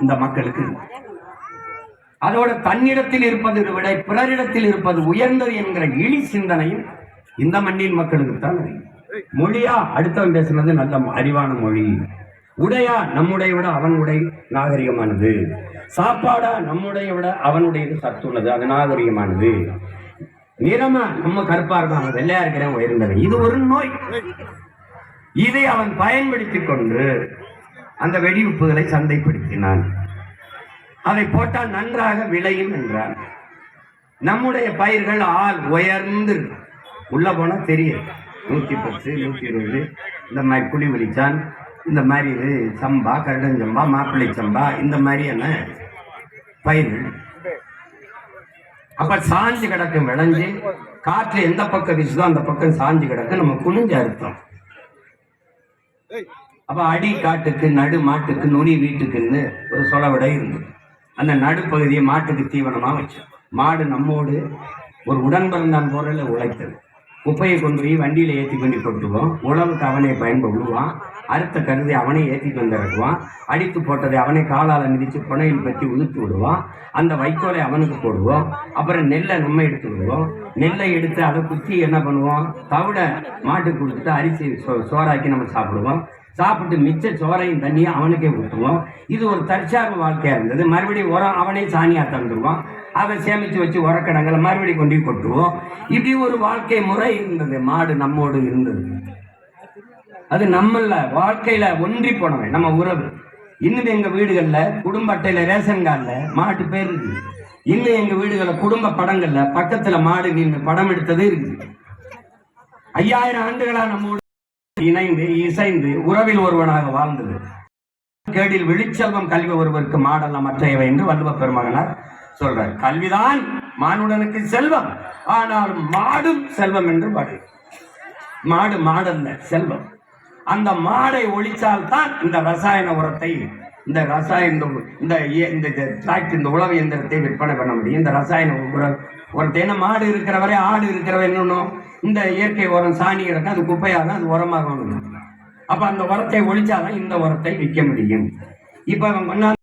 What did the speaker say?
இந்த மக்களுக்கு. அதோட தன்னிடத்தில் இருப்பதை விட பிறரிடத்தில் இருப்பது உயர்ந்தது என்கிற இழி சிந்தனையும் இந்த மண்ணின் மக்களுக்கு தான் மொழியா அடுத்தவன் பேசுனது நல்ல அறிவான மொழி. உடையா நம்முடைய விட அவனுடைய நாகரிகமானது. சாப்பாடா நம்முடைய விட அவனுடையது சத்துள்ளது அது நாகரிகமானது. நிறமா நம்ம கருப்பா இருக்கான் அவன் வெள்ளையா இருக்கிறவன் உயர்ந்தவன். இது ஒரு நோய். இதை அவன் பயன்படுத்திக் கொண்டு அந்த வெடிவிப்புகளை சந்தைப்படுத்தினான். அதை போட்டால் நன்றாக விளையும் என்றார் நம்முடைய பயிர்கள் ஆள் உயர்ந்து உள்ள போனா தெரியும். நூற்றி பத்து நூற்றி இருபது. இந்த மாதிரி புளி வலிச்சான் இந்த மாதிரி இது சம்பா கருடஞ்சம்பா மாப்பிள்ளை சம்பா இந்த மாதிரியான பயிர்கள். அப்ப சாஞ்சு கிடக்கும் விளைஞ்சு காற்று எந்த பக்கம் வீசுதோ அந்த பக்கம் சாஞ்சு கிடக்கு நம்ம குனிஞ்சு அறுத்தோம். அப்ப அடி காட்டுக்கு நடு மாட்டுக்கு நுனி வீட்டுக்குன்னு ஒரு சொலவிடை இருந்தது. அந்த நடுப்பகுதியை மாட்டுக்கு தீவனமாக வச்சோம். மாடு நம்மோடு ஒரு உடன்பிறந்தான் பொருளை உழைத்தது. குப்பையை கொண்டு போய் வண்டியில் ஏற்றி கொண்டு போட்டுவோம் உழவுக்கு அவனை பயன்படுவான் அறுத்த கருதி அவனே ஏற்றி கொண்டு இறக்குவான். அடித்து போட்டதை அவனை காலால் மிதித்து புனையில் பற்றி உதுத்து விடுவான். அந்த வைக்கோலை அவனுக்கு போடுவோம். அப்புறம் நெல்லை நம்ம எடுத்து விடுவோம். நெல்லை எடுத்து அதை குத்தி என்ன பண்ணுவோம்? தவிட மாட்டுக்கு கொடுத்துட்டு அரிசி சோ- சோறாக்கி நம்ம சாப்பிடுவோம். சாப்பிட்டு மிச்ச சோறையும் தண்ணியும் அவனுக்கே ஊற்றுவோம் இது ஒரு தற்சார்பு வாழ்க்கையா இருந்தது. மறுபடியும் உரம் அவனே சாணியா தந்துடுவான் அதை சேமித்து வச்சு உரக்கடங்களை மறுபடியும் கொண்டு கொட்டுவோம். இப்படி ஒரு வாழ்க்கை முறை இருந்தது. மாடு நம்மோடு இருந்தது. அது நம்மள வாழ்க்கையில ஒன்றி போனவன் நம்ம உறவு. இன்னும் எங்க வீடுகள்ல குடும்ப அட்டையில ரேஷன் கார்டில் மாட்டு பேர் இருக்கு. இன்னும் எங்க வீடுகள்ல குடும்ப படங்கள்ல பக்கத்துல மாடு நின்று படம் எடுத்தது இருக்கு. ஐயாயிரம் ஆண்டுகளா நம்ம இணைந்து இசைந்து உறவில் ஒருவனாக வாழ்ந்தது. கேடில் விழிச்செல்வம் கல்வி ஒருவருக்கு மாடல்ல மற்றையவை என்று வள்ளுவ பெருமகனார் சொல்றார். கல்விதான் மானுடனுக்கு செல்வம் ஆனால் மாடும் செல்வம் என்று பாடு. மாடு மாடல்ல செல்வம். அந்த மாடை ஒழிச்சால் தான் இந்த ரசாயன உரத்தை இந்த ரசாயன இந்த- இந்த இய- இந்த டிராக்டர் இந்த உழவு இயந்திரத்தை விற்பனை பண்ண முடியும். இந்த ரசாயன உரம் ஒரு தினம் மாடு இருக்கிறவரை ஆடு இருக்கிறவரை என்னணும் இந்த இயற்கை உரம் சாணி கிடக்கும் அது குப்பையாக அது உரமாக அப்போ அந்த உரத்தை ஒழிச்சாதான் இந்த உரத்தை விற்க முடியும். இப்போ அவன்